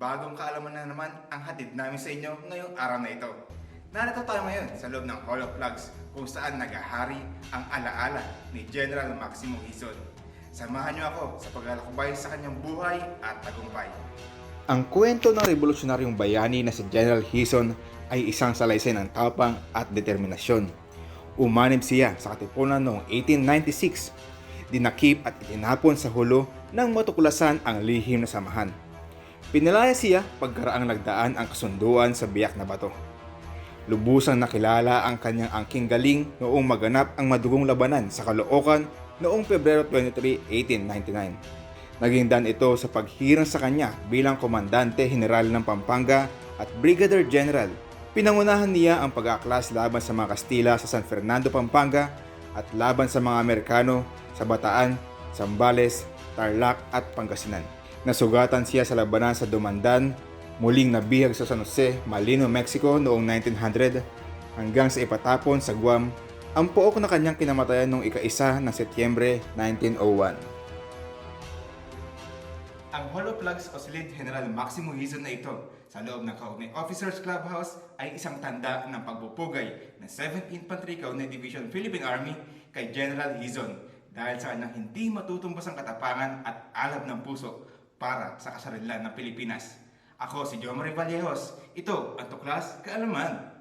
Bagong kaalaman na naman ang hatid namin sa inyo ngayong araw na ito. Narito tayo ngayon sa loob ng Hall of Flags kung saan nagahari ang alaala ni General Maximo Hizon. Samahan niyo ako sa paglalakbay sa kanyang buhay at tagumpay. Ang kwento ng revolusyonaryong bayani na si General Hizon ay isang salaysay ng tapang at determinasyon. Umanib siya sa katipunan noong 1896. Dinakip at itinapon sa hulo ng matuklasan ang lihim na samahan. Pinalaya siya pagkaraang nagdaan ang kasunduan sa biyak na bato. Lubusang nakilala ang kanyang angking galing noong maganap ang madugong labanan sa Caloocan noong Pebrero 23, 1899. Naging dan ito sa paghirang sa kanya bilang Komandante General ng Pampanga at Brigadier General. Pinangunahan niya ang pag-aaklas laban sa mga Kastila sa San Fernando, Pampanga at laban sa mga Amerikano sa Bataan, Zambales, Tarlac at Pangasinan. Nasugatan siya sa labanan sa Dumandan, muling nabihag sa San Jose, Malino, Mexico noong 1900 hanggang sa ipatapon sa Guam ang pook na kanyang kinamatayan noong ika-isa ng Setyembre 1901. Ang Hollow Plugs o Silid General Maximo Hizon na ito sa loob ng Kaunay Officers Clubhouse ay isang tanda ng pagbupugay ng 7th Infantry Kaunay Division Philippine Army kay General Hizon dahil sa kanyang hindi matutumbas ang katapangan at alab ng puso para sa kasarinlan ng Pilipinas. Ako si Jomari Vallejos. Ito ang Tuklas Kaalaman.